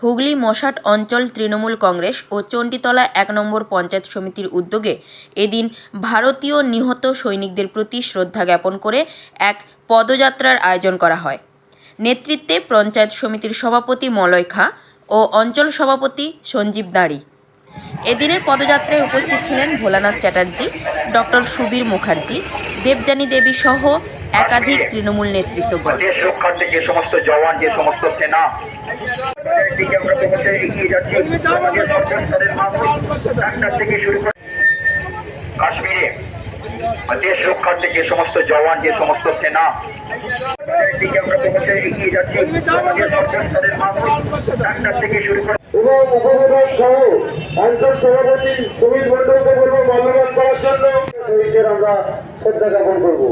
হুগলি মশাট অঞ্চল তৃণমূল কংগ্রেস ও চণ্ডীতলা এক নম্বর পঞ্চায়েত সমিতির উদ্যোগে এদিন ভারতীয় নিহত সৈনিকদের প্রতি শ্রদ্ধা জ্ঞাপন করে এক পদযাত্রার আয়োজন করা হয়। নেতৃত্বে পঞ্চায়েত সমিতির সভাপতি মলয় খাঁ ও অঞ্চল সভাপতি সঞ্জীব দাঁড়ি এদিনের পদযাত্রায় উপস্থিত ছিলেন ভোলানাথ চ্যাটার্জি, ডক্টর সুবীর মুখার্জি, দেবযানী দেবী সহ একাধিক তৃণমূল নেতৃত্বগণ দেশ রক্ষার্থে যে সমস্ত জওয়ান যে সমস্ত সেনা দিকে আমরা এগিয়ে যাচ্ছি। আমাদের সরকারের মানুষ ডাক্তার থেকে শুরু করে কাশ্মীরে। দেশ রক্ষার্থে যে সমস্ত জওয়ান যে সমস্ত সেনা দিকে আমরা এগিয়ে যাচ্ছি। আমাদের সরকারের মানুষ ডাক্তার থেকে শুরু করে এবং উপবিভাগ সহ অঞ্চল সভাপতি সুমিত মন্ডলকে বলব মাল্যবান করার জন্য। শহীদদের আমরা শ্রদ্ধা জ্ঞাপন করব।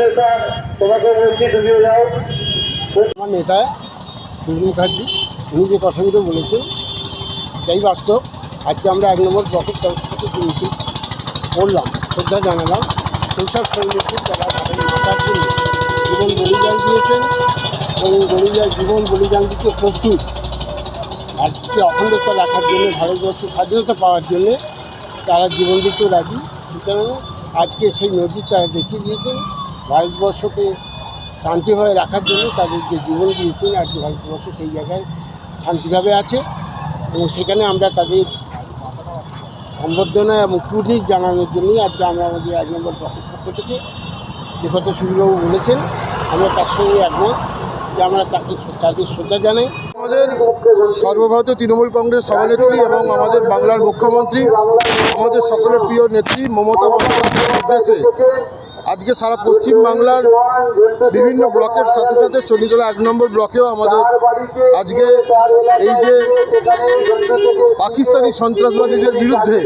নেতা আমার নেতা সুনীল মুখার্জি উনি যে কথাগুলো বলেছেন তাই বাস্তব। আজকে আমরা এক নম্বর ব্লকের তরফ থেকে মিছিল করলাম শ্রদ্ধা জানালাম সেইসব সৈনিকদের তারা জীবন বলিদান দিয়েছেন এবং বলিদান, জীবন বলিদান দিতে প্রস্তুত। ভারতকে অখণ্ডতা রাখার জন্য, ভারতবর্ষের স্বাধীনতা পাওয়ার জন্য তারা জীবন দিতেও রাজি। সুতরাং আজকে সেই নদী তারা দেখিয়ে দিয়েছেন ভারতবর্ষকে শান্তিভাবে রাখার জন্য তাদের যে জীবন দিয়েছেন আজকে ভারতবর্ষ সেই জায়গায় শান্তিভাবে আছে এবং সেখানে আমরা তাদের সম্বর্ধনা এবং কুর্নিশ জানানোর জন্যই আজকে আমরা আমাদের এক নম্বর ব্লকের পক্ষ থেকে যে কথা সুবিবাবু বলেছেন, আমরা তার সঙ্গে একমত যে আমরা তাকে তাদের শ্রদ্ধা জানাই। আমাদের সর্বভারতীয় তৃণমূল কংগ্রেস সভানেত্রী এবং আমাদের বাংলার মুখ্যমন্ত্রী, আমাদের সকলের প্রিয় নেত্রী মমতা বন্দ্যোপাধ্যায়ের আজকে সারা পশ্চিম বাংলার বিভিন্ন ব্লকের সাথে সাথে চণ্ডীতলা এক নম্বর ব্লকেও আমাদের আজকে এই যে পাকিস্তানি সন্ত্রাসবাদীদের বিরুদ্ধে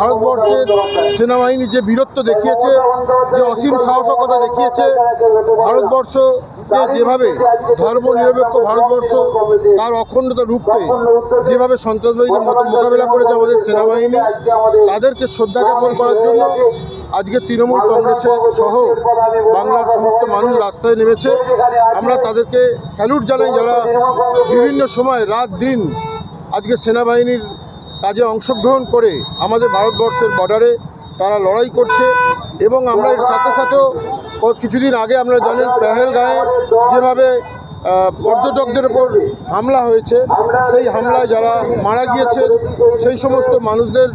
ভারতবর্ষের সেনাবাহিনী যে বীরত্ব দেখিয়েছে, যে অসীম সাহসকতা দেখিয়েছে ভারতবর্ষকে যেভাবে ধর্মনিরপেক্ষ ভারতবর্ষ, তার অখণ্ডতা রুখতে যেভাবে সন্ত্রাসবাদীদের মতো মোকাবেলা করেছে আমাদের সেনাবাহিনী, তাদেরকে শ্রদ্ধা জ্ঞাপন করার জন্য আজকে তৃণমূল কংগ্রেসের সহ বাংলার সমস্ত মানুষ রাস্তায় নেমেছে। আমরা তাদেরকে স্যালুট জানাই যারা বিভিন্ন সময় রাত দিন আজকে সেনাবাহিনীর কাজে অংশগ্রহণ করে আমাদের ভারতবর্ষের বর্ডারে তারা লড়াই করছে এবং আমরা এর সাথে সাথেও কিছুদিন আগে আমরা জানেন পেহেলগাঁয়ে যেভাবে পর্যটকদের ওপর হামলা হয়েছে, সেই হামলায় যারা মারা গিয়েছে সেই সমস্ত মানুষদের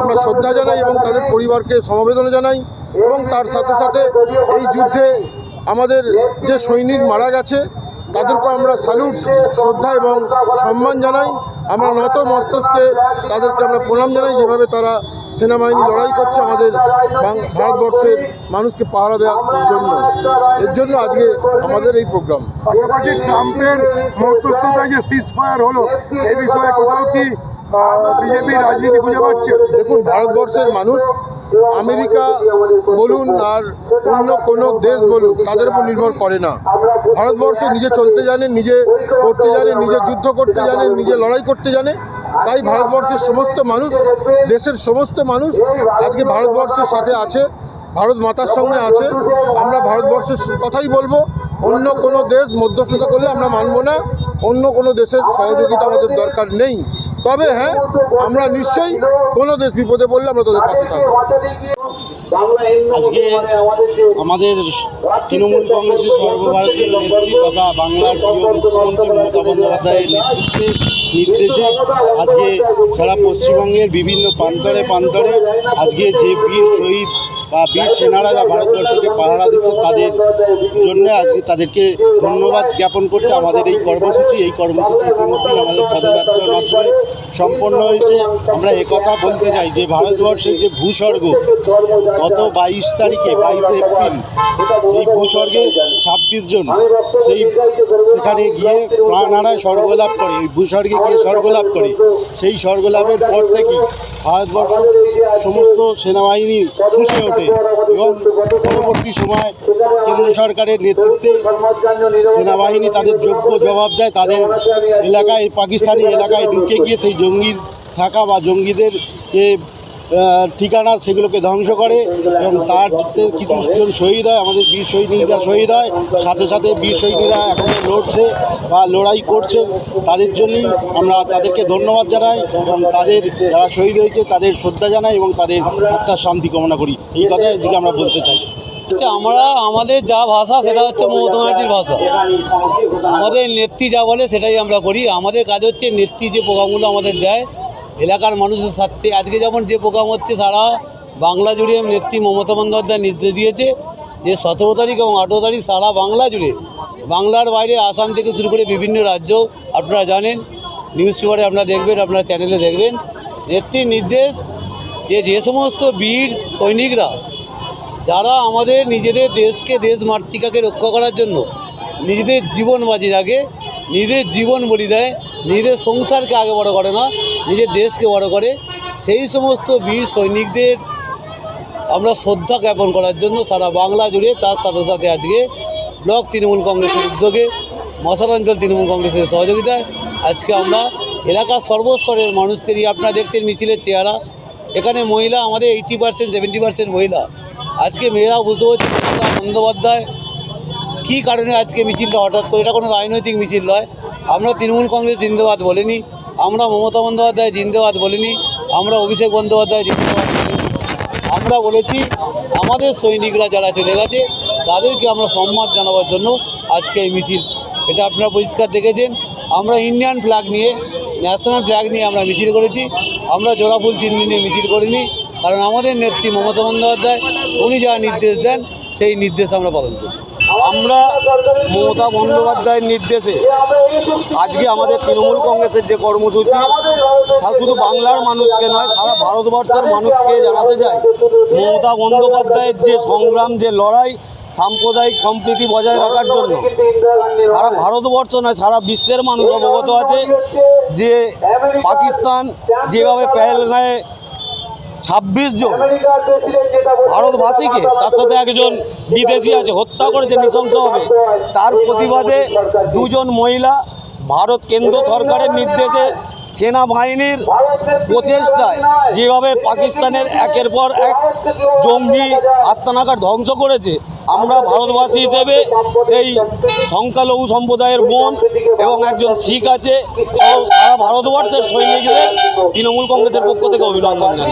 আমরা শ্রদ্ধা জানাই এবং তাদের পরিবারকে সমবেদনা জানাই এবং তার সাথে সাথে এই যুদ্ধে আমাদের যে সৈনিক মারা গেছে তাদেরকে আমরা স্যালুট শ্রদ্ধা এবং সম্মান জানাই। আমরা নত মস্তকে তাদেরকে আমরা প্রণাম জানাই যেভাবে তারা সেনাবাহিনী লড়াই করছে আমাদের ভারতবর্ষের মানুষকে পাহারা দেওয়ার জন্য। এর জন্য আজকে আমাদের এই প্রোগ্রাম পাশাপাশি ট্রাম্পের মধ্যস্থতায় যে সিজ ফায়ার হলো এই বিষয়ে কোথাও কি বিজেপি রাজনীতি খুঁজে পাচ্ছে? দেখুন ভারতবর্ষের মানুষ আমেরিকা বলুন আর অন্য কোনো দেশ বলুন, তাদের উপর নির্ভর করে না। ভারতবর্ষ নিজে চলতে জানে, নিজে করতে জানে, নিজে যুদ্ধ করতে জানে, নিজে লড়াই করতে জানে। তাই ভারতবর্ষের সমস্ত মানুষ, দেশের সমস্ত মানুষ আজকে ভারতবর্ষের সাথে আছে, ভারত মাতার সঙ্গে আছে। আমরা ভারতবর্ষের কথাই বলব, অন্য কোনো দেশ মধ্যস্থতা করলে আমরা মানব না, অন্য কোনো দেশের সহযোগিতা আমাদের দরকার নেই। তবে হ্যাঁ আমরা নিশ্চয়ই কোনো দেশ বিপদে পড়লে আমরা তাদের পাশে থাকব। আজকে আমাদের তৃণমূল কংগ্রেসের সর্বভারতীয় নেত্রী তথা বাংলার প্রিয় মুখ্যমন্ত্রী মমতা বন্দ্যোপাধ্যায়ের নেতৃত্বে নির্দেশে আজকে সারা পশ্চিমবঙ্গের বিভিন্ন প্রান্তরে প্রান্তরে আজকে যে বীর শহীদ বা বীর সেনারা যা ভারতবর্ষকে পাহারা দিচ্ছে তাদের জন্য আজকে তাদেরকে ধন্যবাদ জ্ঞাপন করতে আমাদের এই কর্মসূচি এই কর্মসূচি ইতিমধ্যেই আমাদের পদযাত্রার মাধ্যমে সম্পন্ন হয়েছে। আমরা একথা বলতে চাই যে ভারতবর্ষের যে ভূস্বর্গ, গত বাইশ তারিখে, বাইশে এপ্রিল, এই ভূস্বর্গে ছাব্বিশ জন সেই সেখানে গিয়ে প্রাণহারায় স্বর্গলাভ করে, এই ভূস্বর্গে গিয়ে স্বর্গলাভ করে। সেই স্বর্গলাভের পর থেকেই ভারতবর্ষ সমস্ত সেনাবাহিনী খুশি ওঠে। এবং পরবর্তী সময় কেন্দ্র সরকারের নেতৃত্বে সেনাবাহিনী তাদের যোগ্য জবাব দেয়, তাদের এলাকায়, পাকিস্তানি এলাকায় ঢুকে গিয়ে সেই জঙ্গি থাকা বা জঙ্গিদের যে ঠিকানা সেগুলোকে ধ্বংস করে এবং তার কিছু জন শহীদ হয়, আমাদের বীর সৈনিকরা শহীদ হয়, সাথে সাথে বীর সৈনিকরা এখন লড়ছে বা লড়াই করছে। তাদের জন্যই আমরা তাদেরকে ধন্যবাদ জানাই এবং তাদের যারা শহীদ হয়েছে তাদের শ্রদ্ধা জানাই এবং তাদের আত্মার শান্তি কামনা করি। এই কথাই আজকে আমরা বলতে চাই। হচ্ছে আমরা, আমাদের যা ভাষা সেটা হচ্ছে মমতা ব্যানার্জির ভাষা। আমাদের নেত্রী যা বলে সেটাই আমরা করি। আমাদের কাজ হচ্ছে নেত্রী যে প্রোগ্রামগুলো আমাদের দেয় এলাকার মানুষের স্বার্থে। আজকে যেমন যে প্রোগ্রাম হচ্ছে, সারা বাংলা জুড়ে নেত্রী মমতা বন্দ্যোপাধ্যায় নির্দেশ দিয়েছে, যে সতেরো তারিখ এবং আঠেরো তারিখ সারা বাংলা জুড়ে, বাংলার বাইরে আসাম থেকে শুরু করে বিভিন্ন রাজ্য, আপনারা জানেন নিউজ পেপারে আপনারা দেখবেন, আপনারা চ্যানেলে দেখবেন, নেত্রীর নির্দেশ যে যে সমস্ত বীর সৈনিকরা, যারা আমাদের নিজেদের দেশকে দেশ মাতৃকাকে রক্ষা করার জন্য নিজেদের জীবন বাজি রাখে, নিজেদের জীবন বলি দেয় নিজেদের সংসারকে আগে বড় করে না, নিজের দেশকে বড় করে। সেই সমস্ত বীর সৈনিকদের আমরা শ্রদ্ধা জ্ঞাপন করার জন্য সারা বাংলা জুড়ে তার সাথে সাথে আজকে ব্লক তৃণমূল কংগ্রেসের উদ্যোগে মশালাঞ্চল তৃণমূল কংগ্রেসের সহযোগিতায় আজকে আমরা এলাকার সর্বস্তরের মানুষকে নিয়ে, আপনারা দেখছেন মিছিলের চেহারা, এখানে মহিলা আমাদের এইটি পার্সেন্ট সেভেন্টি পার্সেন্ট মহিলা। আজকে মেয়েরা বুঝতে পারছি বন্দ্যোপাধ্যায় কী কারণে আজকে মিছিলটা হঠাৎ করে, এটা কোনো রাজনৈতিক মিছিল নয় আমরা তৃণমূল কংগ্রেস জিন্দাবাদ বলিনি, আমরা মমতা বন্দ্যোপাধ্যায় জিন্দাবাদ বলিনি, আমরা অভিষেক বন্দ্যোপাধ্যায় জিন্দাবাদ আমরা বলেছি, আমাদের সৈনিকরা যারা চলে গেছে, তাদেরকে আমরা সম্মান জানাবার জন্য আজকে এই মিছিল। এটা আপনারা পরিষ্কার দেখেছেন। আমরা ইন্ডিয়ান ফ্ল্যাগ নিয়ে, ন্যাশনাল ফ্ল্যাগ নিয়ে আমরা মিছিল করেছি। আমরা জোড়াফুল চিহ্ন নিয়ে মিছিল করিনি, কারণ আমাদের নেত্রী মমতা বন্দ্যোপাধ্যায়, উনি যা নির্দেশ দেন, সেই নির্দেশ আমরা পালন করি। আমরা মমতা বন্দ্যোপাধ্যায়ের নির্দেশে আজকে আমাদের তৃণমূল কংগ্রেসের যে কর্মসূচি শুধু বাংলার মানুষকে নয়, সারা ভারতবর্ষের মানুষকে জানাতে চাই, মমতা বন্দ্যোপাধ্যায়ের যে সংগ্রাম, যে লড়াই, সাম্প্রদায়িক সম্প্রীতি বজায় রাখার জন্য, সারা ভারতবর্ষ নয়, সারা বিশ্বের মানুষ অবগত আছে যে পাকিস্তান যেভাবে পেহেলগাঁয়ে ছাব্বিশ জন ভারতবাসীকে, তার সাথে একজন বিদেশি আছে, হত্যা করেছে নৃশংসভাবে তার প্রতিবাদে দুজন মহিলা ভারত কেন্দ্র সরকারের নির্দেশে সেনাবাহিনীর প্রচেষ্টায় যেভাবে পাকিস্তানের একের পর এক জঙ্গি আস্তানাকার ধ্বংস করেছে, আমরা ভারতবাসী হিসেবে সেই সংখ্যালঘু সম্প্রদায়ের বোন এবং একজন শিখ আছে সারা ভারতবর্ষের সৈনিকদের তৃণমূল কংগ্রেসের পক্ষ থেকে অভিনন্দন জানাই।